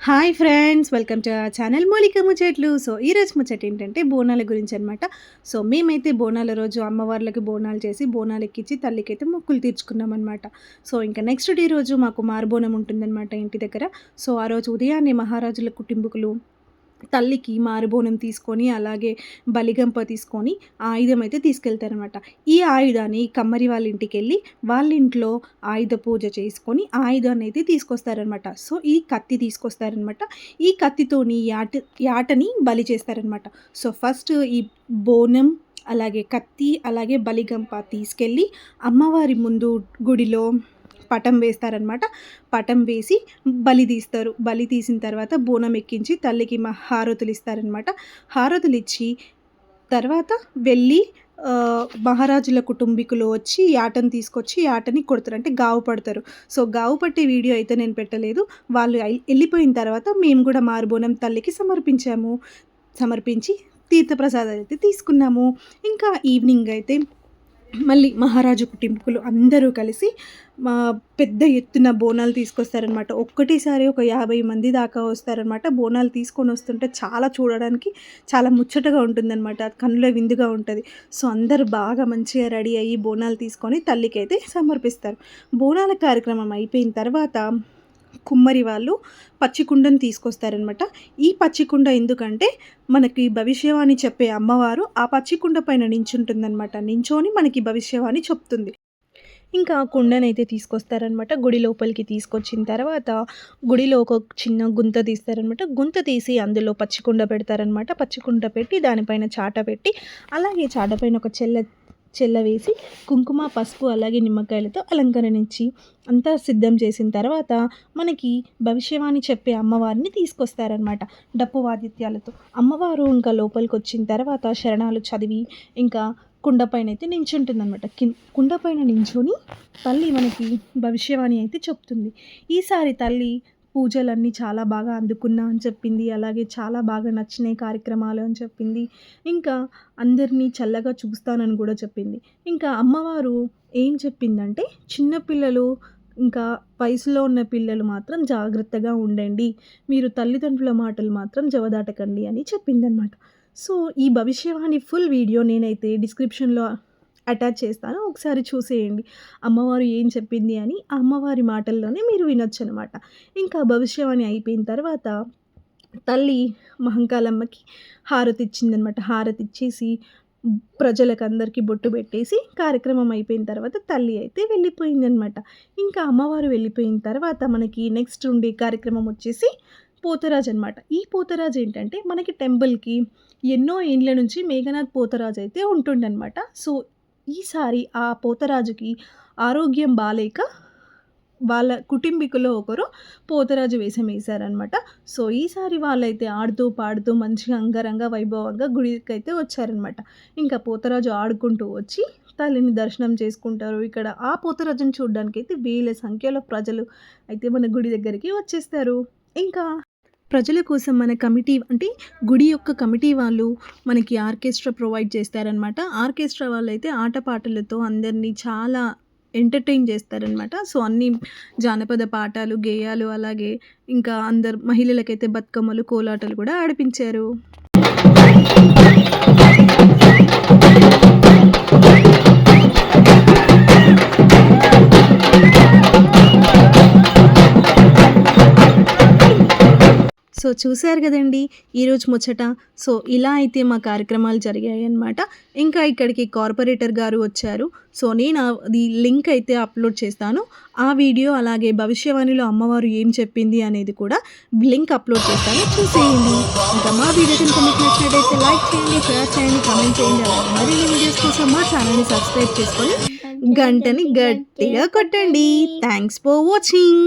Hi friends welcome to channel Mulika Muchatlu so ఈ రోజు ముచ్చట ఏంటంటే బోనాల గురించి అనమాట సో మేమైతే బోనాల రోజు అమ్మవార్లకి బోనాలు చేసి బోనాలు ఎక్కించి తల్లికైతే మొక్కులు తీర్చుకున్నాం అనమాట సో ఇంకా నెక్స్ట్ డే రోజు మాకు మారుబోనం ఉంటుందన్నమాట ఇంటి దగ్గర. సో ఆ రోజు ఉదయాన్నే మహారాజుల కుటుంబకులు తల్లికి మారుబోనం తీసుకొని అలాగే బలిగంప తీసుకొని ఆయుధం అయితే తీసుకెళ్తారనమాట ఈ ఆయుధాన్ని కమ్మరి వాళ్ళ ఇంటికి వెళ్ళి వాళ్ళ ఇంట్లో ఆయుధ పూజ చేసుకొని ఆయుధాన్ని అయితే తీసుకొస్తారనమాట సో ఈ కత్తి తీసుకొస్తారనమాట ఈ కత్తితోని యాట యాటని బలి చేస్తారనమాట సో ఫస్ట్ ఈ బోనం అలాగే కత్తి అలాగే బలిగంప తీసుకెళ్ళి అమ్మవారి ముందు గుడిలో పటం వేస్తారనమాట పటం వేసి బలి తీస్తారు. బలి తీసిన తర్వాత బోనం ఎక్కించి తల్లికి మా హారతులు ఇస్తారనమాట హారతులు ఇచ్చి తర్వాత వెళ్ళి మహారాజుల కుటుంబీకులు వచ్చి ఆటను తీసుకొచ్చి ఆటని కొడతారు. అంటే గావు పడతారు. సో గావు పట్టే వీడియో అయితే నేను పెట్టలేదు. వాళ్ళు వెళ్ళిపోయిన తర్వాత మేము కూడా మారుబోనం తల్లికి సమర్పించాము. సమర్పించి తీర్థప్రసాదాలు అయితే తీసుకున్నాము. ఇంకా ఈవినింగ్ అయితే మళ్ళీ మహారాజు కుటుంబకులు అందరూ కలిసి మా పెద్ద ఎత్తున బోనాలు తీసుకొస్తారనమాట ఒక్కటిసారి ఒక యాభై మంది దాకా వస్తారనమాట బోనాలు తీసుకొని వస్తుంటే చాలా చూడడానికి చాలా ముచ్చటగా ఉంటుందన్నమాట. కన్నుల విందుగా ఉంటుంది. సో అందరు బాగా మంచిగా రెడీ అయ్యి బోనాలు తీసుకొని తల్లికి అయితే సమర్పిస్తారు. బోనాల కార్యక్రమం అయిపోయిన తర్వాత కుమ్మరి వాళ్ళు పచ్చికుండను తీసుకొస్తారనమాట ఈ పచ్చికుండ ఎందుకంటే మనకి భవిష్యవాణి చెప్పే అమ్మవారు ఆ పచ్చికుండ పైన నించుంటుందన్నమాట. నించోని మనకి భవిష్యవాణి చెప్తుంది. ఇంకా కుండనైతే తీసుకొస్తారనమాట గుడి లోపలికి తీసుకొచ్చిన తర్వాత గుడిలో ఒక చిన్న గుంత తీస్తారనమాట గుంత తీసి అందులో పచ్చికుండ పెడతారనమాట పచ్చికుండ పెట్టి దానిపైన చాట పెట్టి అలాగే చాట పైన ఒక చెల్ల చెల్లవేసి కుంకుమ పసుపు అలాగే నిమ్మకాయలతో అలంకరణించి అంతా సిద్ధం చేసిన తర్వాత మనకి భవిష్యవాణి చెప్పే అమ్మవారిని తీసుకొస్తారనమాట డప్పు వాదిత్యాలతో. అమ్మవారు ఇంకా లోపలికి వచ్చిన తర్వాత శరణాలు చదివి ఇంకా కుండపైన అయితే నించుంటుంది అనమాట కుండపైన నించుని తల్లి మనకి భవిష్యవాణి అయితే చెప్తుంది. ఈసారి తల్లి పూజలన్నీ చాలా బాగా అందుకున్నా అని చెప్పింది. అలాగే చాలా బాగా నచ్చినాయి కార్యక్రమాలు అని చెప్పింది. ఇంకా అందరినీ చల్లగా చూస్తానని కూడా చెప్పింది. ఇంకా అమ్మవారు ఏం చెప్పిందంటే చిన్నపిల్లలు ఇంకా వయసులో ఉన్న పిల్లలు మాత్రం జాగ్రత్తగా ఉండండి. మీరు తల్లిదండ్రుల మాటలు మాత్రం జవదాటకండి అని చెప్పిందనమాట సో ఈ భవిష్యవాణి ఫుల్ వీడియో నేనైతే డిస్క్రిప్షన్లో అటాచ్ చేస్తాను. ఒకసారి చూసేయండి. అమ్మవారు ఏం చెప్పింది అని అమ్మవారి మాటల్లోనే మీరు వినొచ్చు అనమాట ఇంకా భవిష్యవాణి అయిపోయిన తర్వాత తల్లి మహంకాలమ్మకి హారతి ఇచ్చిందనమాట హారతి ఇచ్చేసి ప్రజలకు అందరికీ బొట్టు పెట్టేసి కార్యక్రమం అయిపోయిన తర్వాత తల్లి అయితే వెళ్ళిపోయిందనమాట. ఇంకా అమ్మవారు వెళ్ళిపోయిన తర్వాత మనకి నెక్స్ట్ ఉండే కార్యక్రమం వచ్చేసి పోతరాజ్ అనమాట. ఈ పోతరాజ్ ఏంటంటే మనకి టెంపుల్కి ఎన్నో ఏండ్ల నుంచి మేఘనాథ్ పోతరాజ్ అయితే ఉంటుండనమాట. సో ఈసారి ఆ పోతరాజుకి ఆరోగ్యం బాగాలేక వాళ్ళ కుటుంబీకులో ఒకరు పోతరాజు వేషం వేశారనమాట సో ఈసారి వాళ్ళైతే ఆడుతూ పాడుతూ మంచిగా అంగరంగ వైభవంగా గుడికి అయితే వచ్చారనమాట ఇంకా పోతరాజు ఆడుకుంటూ వచ్చి తల్లిని దర్శనం చేసుకుంటారు. ఇక్కడ ఆ పోతరాజుని చూడడానికి అయితే వేల సంఖ్యలో ప్రజలు అయితే మన గుడి దగ్గరికి వచ్చేస్తారు. ఇంకా ప్రజల కోసం మన కమిటీ అంటే గుడి యొక్క కమిటీ వాళ్ళు మనకి ఆర్కెస్ట్రా ప్రొవైడ్ చేస్తారనమాట ఆర్కెస్ట్రా వాళ్ళు అయితే ఆటపాటలతో అందరినీ చాలా ఎంటర్టైన్ చేస్తారనమాట సో అన్ని జానపద పాటలు గేయాలు అలాగే ఇంకా అందరు మహిళలకైతే బతుకమ్మలు కోలాటలు కూడా ఆడిపించారు. సో చూశారు కదండి ఈరోజు ముచ్చట. సో ఇలా అయితే మా కార్యక్రమాలు జరిగాయి అన్నమాట ఇంకా ఇక్కడికి కార్పొరేటర్ గారు వచ్చారు. సో నేను అది లింక్ అయితే అప్లోడ్ చేస్తాను. ఆ వీడియో అలాగే భవిష్యవాణిలో అమ్మవారు ఏం చెప్పింది అనేది కూడా లింక్ అప్లోడ్ చేస్తాను. చూసేయండి. ఇంకా మా వీడియో కనుక మీకు నచ్చినట్టయితే లైక్ చేయండి షేర్ చేయండి కామెంట్ చేయండి. మరి మరిన్ని వీడియోస్ కోసం మా ఛానల్ని సబ్స్క్రైబ్ చేసుకొని గంటని గట్టిగా కొట్టండి. Thanks for watching.